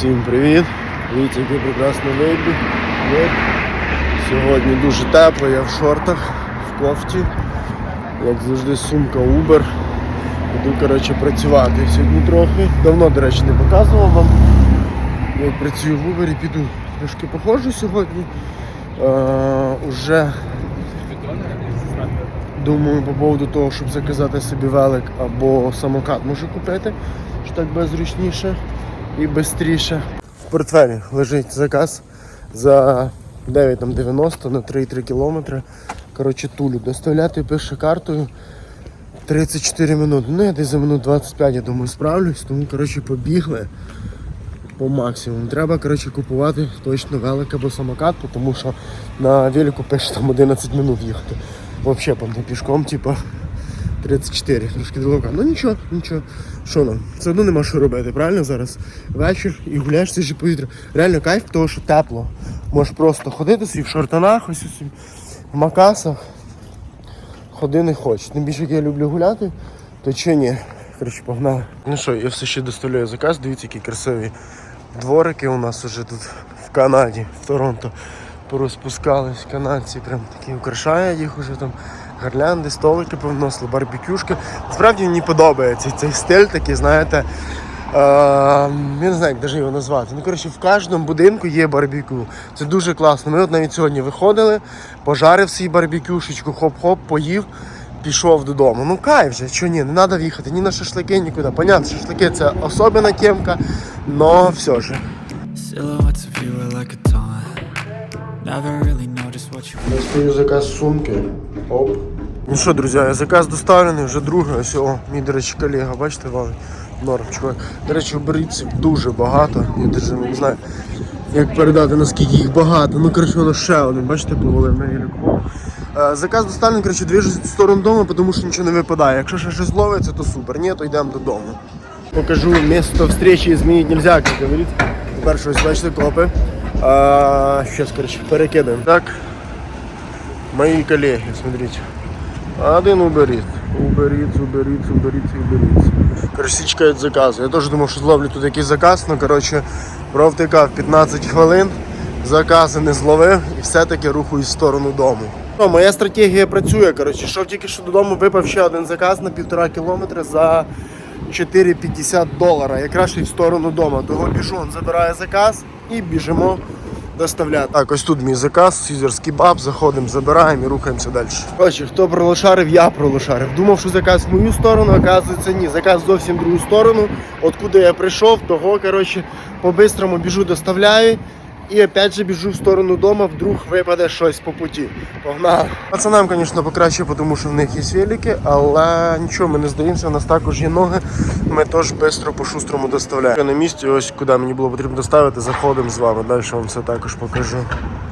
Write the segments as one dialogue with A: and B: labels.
A: Всім привіт! Дивіться, який прекрасний вид. Сьогодні дуже тепло, я в шортах, в кофті. Як завжди сумка Uber. Буду коротше, працювати сьогодні трохи. Давно, до речі, не показував вам. Як працюю в Uber, піду трошки походжу сьогодні. Е, уже думаю по поводу того, щоб заказати собі велик або самокат можу купити, що так буде зручніше і швидше. В портфелі лежить заказ за 9,90 на 3,3 кілометри. Коротше, тулю доставляти пише картою 34 минути. Ну я десь за минут 25, я думаю, справлюсь, тому коротше побігли по максимуму. Треба коротше, купувати точно велик або самокат, тому що на велику пише там 11 минут їхати. Взагалі пішком, типа 34, трошки далеко. Ну нічого, нічого. Що нам? Все одно нема що робити, правильно зараз? Вечір і гуляєш свіже повітря. Реально кайф, того, що тепло. Можеш просто ходити собі в шортанах, ось ось в макасах. Ходи не хочеш. Тим більше як я люблю гуляти, то чи ні? Коротше, погнали. Ну що, я все ще доставляю заказ, дивіться, які красиві дворики у нас уже тут в Канаді, в Торонто. Порозпускались канадці, прям такі украшають їх уже там. Гірлянди, столики повносили, барбекюшки. Справді мені подобається цей стиль такий, знаєте. Е, я не знаю, як навіть його назвати. Ну, коротше, в кожному будинку є барбекю. Це дуже класно. Ми от навіть сьогодні виходили, пожарив свій барбекюшечку, хоп-хоп, поїв, пішов додому. Ну кайф же, що ні, не треба їхати ні на шашлики, нікуди. Понятно, шашлики це особлива темка, але все ж.
B: Silhouettes of you.
A: Достаю заказ сумки. Оп. Ну що, друзі, заказ доставлений, вже другий. Ось о, мій, до речі, колега, бачите, вам норм, чувак. До речі, беріться дуже багато. Я навіть не знаю, як передати, наскільки їх багато. Ну, коротше, воно ще один, бачите, повалив на велику. Е, Заказ доставлений, коротше, двіжусь в сторону дому, тому що нічого не випадає. Якщо ще щось ловиться, то супер. Ні, то йдемо додому. Покажу місто встречі змінити нельзя, як говорить. Тепер щось, бачите, копи. А, щас, коротше, перекидаємо. Так, Мои коллеги, смотрите. Один уберіть. Уберіть, уберіть, уберіть, уберіть. Короче, всі чекають заказу. Я теж думав, що зловлю тут якийсь заказ, але коротше, провтикав 15 хвилин, закази не зловив і все-таки рухаюсь в сторону дому. О, моя стратегія працює. Коротше, йшов тільки що додому, випав ще один заказ на півтора кілометра за 4,50 долара. Якраз і в сторону дому. Того біжу, забирає заказ і біжимо доставляти. Так, ось тут мій заказ, сізерський баб, заходимо, забираємо і рухаємося далі. Коротше, хто пролошарив, я пролошарив. Думав, що заказ в мою сторону, оказується ні. Заказ зовсім в другу сторону. Откуди я прийшов, того коротше, по-бистрому біжу, доставляю. І опять же біжу в сторону дому, вдруг випаде щось по путі. Погнали. Пацанам, звісно, покраще, тому що в них є велики, але нічого, ми не здаємося, у нас також є ноги. Ми теж швидко по-шустрому доставляємо. На місці, ось куди мені було потрібно доставити, заходимо з вами. Далі вам все також покажу.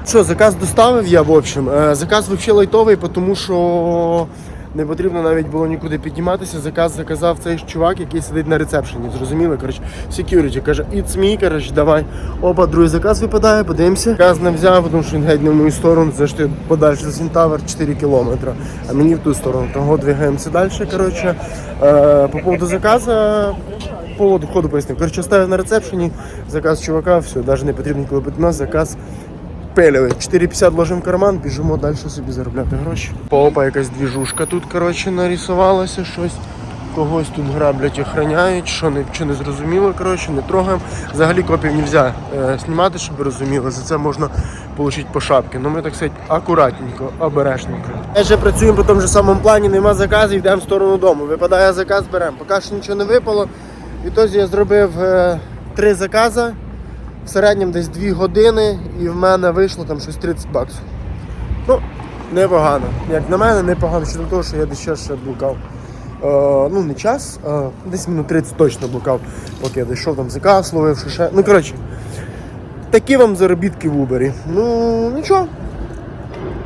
A: Що, заказ доставив я, в общем. Е, Заказ взагалі лайтовий, тому що не потрібно навіть було нікуди підніматися. Заказ заказав цей чувак, який сидить на рецепшені. Зрозуміли? Коротше, security каже, it's me, коротше, давай. Опа, другий заказ випадає, подивимося. Заказ не взяв, тому що він геть в мою сторону, ти подальше за Сінтавер 4 кілометри, а мені в ту сторону. Того двигаємося далі. Коротше, Е, по поводу заказу. Поводу ходу пояснив. Коротше, ставив на рецепшені, заказ чувака, все, навіть не потрібно бути нас, заказ пелевий. 4,50 ложимо в карман, біжимо далі собі заробляти гроші. Опа, якась двіжушка тут, коротше, нарисувалася щось. Когось тут граблять, охраняють, що не, що не зрозуміло, коротше, не трогаємо. Взагалі копів не можна е, знімати, щоб розуміли. За це можна отримати по шапці. Ну ми так сказати, акуратненько, обережненько. Ми вже працюємо по тому ж самому плані, нема заказів, йдемо в сторону дому. Випадає заказ, беремо. Поки що нічого не випало. Відтоді я зробив е, три закази в середньому десь 2 години, і в мене вийшло там щось 30 баксів. Ну, непогано. Як на мене, непогано щодо того, що я ще блукав. Е, ну, не час, а десь минут 30 точно блукав, поки я дійшов там заказ, ловив що ще. Ну, коротше, такі вам заробітки в Убері. Ну, нічого.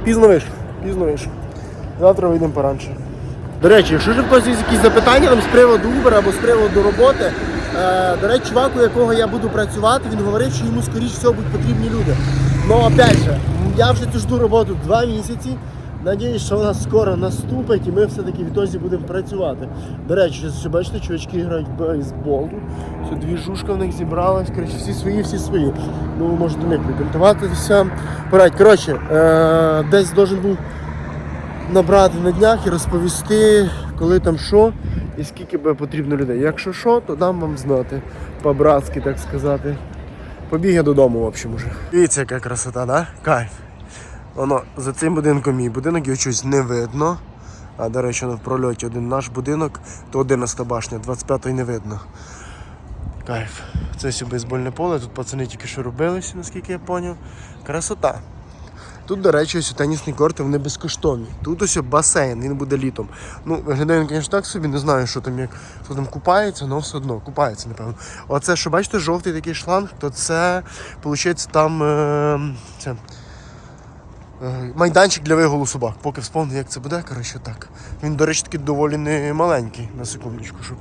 A: Пізно вийшов, пізно вийшов. Завтра вийдемо поранше. До речі, якщо ж в когось є якісь запитання там, з приводу Uber або з приводу роботи, е, до речі, чувак, у якого я буду працювати, він говорив, що йому скоріш всього будуть потрібні люди. Ну, опять же, я вже цю жду роботу два місяці. Надіюсь, що вона скоро наступить і ми все-таки відтоді будемо працювати. До речі, що бачите, чувачки грають в бейсбол. Все, дві жушка в них зібралась. Коротше, всі свої, всі свої. Ну, ви можете до них приконтуватися. Порадь. Коротше, е- десь должен був набрати на днях і розповісти, коли там що і скільки би потрібно людей. Якщо що, то дам вам знати. По-братськи, так сказати. Побіг я додому, в общем, уже. Дивіться, яка красота, да? Кайф. Воно за цим будинком мій будинок, його щось не видно. А до речі, в прольоті один наш будинок, то 11 башня, 25-й не видно. Кайф. Це бейсбольне поле, тут пацани тільки що робилися, наскільки я зрозумів. Красота. Тут, до речі, ось тенісні корти, вони безкоштовні. Тут ось басейн, він буде літом. Ну, виглядає він, звісно, так собі, не знаю, що там як хто там купається, але все одно купається, напевно. Оце, що бачите, жовтий такий шланг, то це, виходить, там е, це, е, майданчик для вигулу собак. Поки вспомню, як це буде, коротше так. Він, до речі, такий доволі не маленький, на секундочку, щоб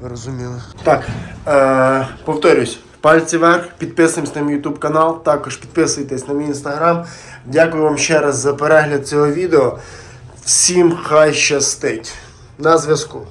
A: ви розуміли. Так, е, повторюсь. Пальці вверх, підписуємось на мій YouTube канал, також підписуйтесь на мій інстаграм. Дякую вам ще раз за перегляд цього відео. Всім хай щастить. На зв'язку.